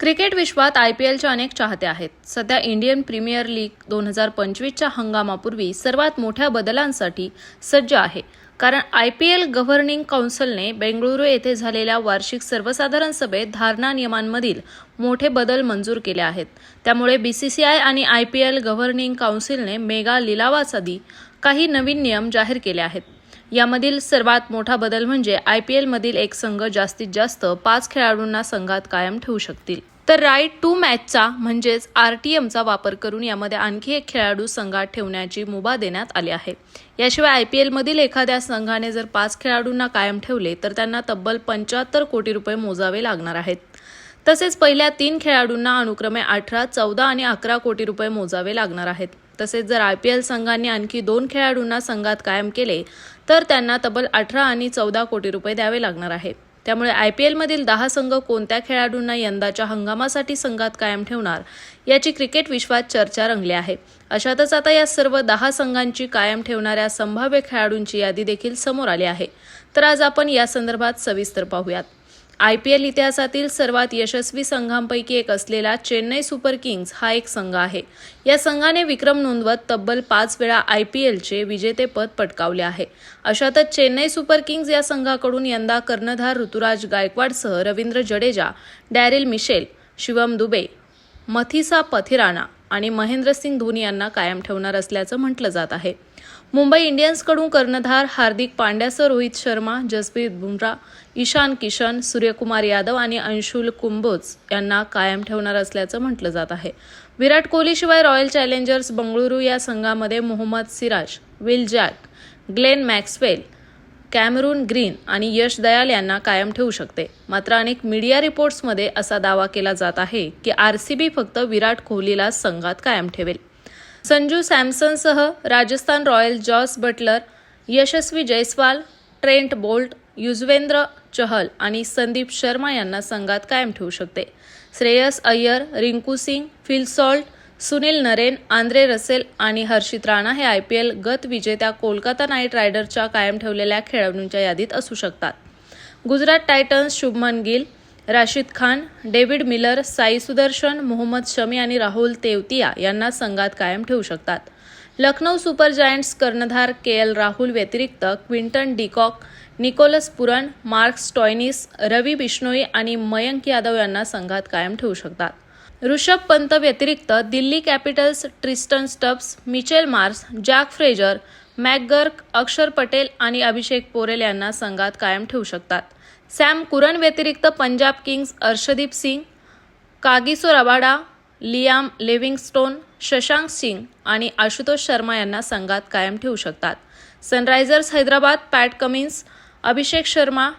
Cricket विश्वात I P एलच्या अनेक चाहते आहेत. सध्या इंडियन प्रीमियर लीग दोन हजार पंचवीसच्या हंगामापूर्वी सर्वात मोठ्या बदलांसाठी सज्ज आहे. कारण आय पी एल गव्हर्निंग काउन्सिलने बेंगळुरू येथे झालेल्या वार्षिक सर्वसाधारण सभेत धारणा नियमांमधील मोठे बदल मंजूर केले आहेत. त्यामुळे बी सी सी आय आणि आय पी एल गव्हर्निंग काउन्सिलने मेगा लिलावासाठी काही नवीन नियम जाहीर केले आहेत. यामधील सर्वात मोठा बदल म्हणजे आय पी एलमधील एक संघ जास्तीत जास्त पाच खेळाडूंना संघात कायम ठेवू शकतील. तर राईट टू मॅचचा म्हणजेच आर टी एमचा वापर करून यामध्ये आणखी एक खेळाडू संघात ठेवण्याची मुभा देण्यात आली आहे. याशिवाय आय पी एलमधील एखाद्या संघाने जर पाच खेळाडूंना कायम ठेवले तर त्यांना तब्बल पंच्याहत्तर कोटी रुपये मोजावे लागणार आहेत. तसेच पहिल्या तीन खेळाडूंना अनुक्रमे अठरा चौदा आणि अकरा कोटी रुपये मोजावे लागणार आहेत. तसेच जर आय पी एल संघांनी आणखी दोन खेळाडूंना संघात कायम केले तर त्यांना तब्बल अठरा आणि चौदा कोटी रुपये द्यावे लागणार आहे त्यामुळे आय पी एलमधील दहा संघ कोणत्या खेळाडूंना यंदाच्या हंगामासाठी संघात कायम ठेवणार याची क्रिकेट विश्वात चर्चा रंगली आहे. अशातच आता या सर्व दहा संघांची कायम ठेवणाऱ्या संभाव्य खेळाडूंची यादी देखील समोर आली आहे. तर आज आपण या संदर्भात सविस्तर पाहूयात. आय पी एल इतिहासातील सर्वात यशस्वी संघांपैकी एक असलेला चेन्नई सुपर किंग्ज हा एक संघ आहे. या संघाने विक्रम नोंदवत तब्बल पाच वेळा आय पी एलचे विजेतेपद पटकावले आहे. अशातच चेन्नई सुपर किंग्ज या संघाकडून यंदा कर्णधार ऋतुराज गायकवाडसह रवींद्र जडेजा डॅरिल मिशेल शिवम दुबे मथिसा पथिराणा आणि महेंद्रसिंग धोनी यांना कायम ठेवणार असल्याचं म्हटलं जात आहे. मुंबई इंडियन्सकडून कर्णधार हार्दिक पांड्यासह रोहित शर्मा जसप्रीत बुमरा ईशान किशन सूर्यकुमार यादव आणि अंशुल कुंबोज यांना कायम ठेवणार असल्याचं म्हटलं जात आहे. विराट कोहलीशिवाय रॉयल चॅलेंजर्स बंगळुरू या संघामध्ये Mohammed Siraj Will Jack Glenn Maxwell Cameron Green आणि यश दयाल यांना कायम ठेवू शकते. मात्र अनेक मीडिया रिपोर्ट्समध्ये असा दावा केला जात आहे की आर सी बी फक्त विराट कोहलीला संघात कायम ठेवेल. Sanju सॅमसनसह Rajasthan Royal Jos Buttler Yashasvi Jaiswal Trent Boult Yuzvendra Chahal आणि संदीप शर्मा यांना संघात कायम ठेवू शकते. Shreyas Iyer Rinku Singh Phil Salt Sunil Narine Andre Russell आणि हर्षित राणा हे आय पी एल गत विजेत्या कोलकाता नाईट रायडर्सच्या कायम ठेवलेल्या खेळाडूंच्या यादीत असू शकतात. Gujarat Titans Shubman Gill Rashid Khan David Miller Sai Sudharsan Mohammed Shami आणि राहुल तेवतिया यांना संघात कायम ठेवू शकतात. लखनौ सुपर जायंट्स कर्णधार के एल राहुल व्यतिरिक्त Quinton de Kock Nicholas Pooran Mark Stoinis Ravi Bishnoi आणि मयंक यादव यांना संघात कायम ठेवू शकतात. ऋषभ पंत व्यतिरिक्त Delhi Capitals Tristan Stubbs Mitchell Marsh Jake Fraser McGurk Axar Patel आणि अभिषेक पोरेल यांना संघात कायम ठेवू शकतात. सॅम कुरन व्यतिरिक्त Punjab Kings Arshdeep Singh Kagiso Rabada Liam Livingstone Shashank Singh आणि आशुतोष शर्मा यांना संघात कायम ठेवू शकतात. Sunrisers Hyderabad Pat Cummins Abhishek Sharma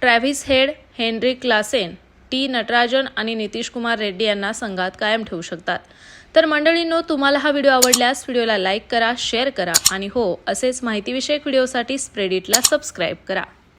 Travis Head Heinrich Klaasen T Natarajan आणि नितीश कुमार रेड्डी यांना संघात कायम ठेवू शकतात. तर मंडळींनो तुम्हाला हा व्हिडिओ आवडल्यास व्हिडिओला लाईक करा शेअर करा आणि हो असेच माहितीविषयक व्हिडिओसाठी स्प्रेडिटला सबस्क्राईब करा.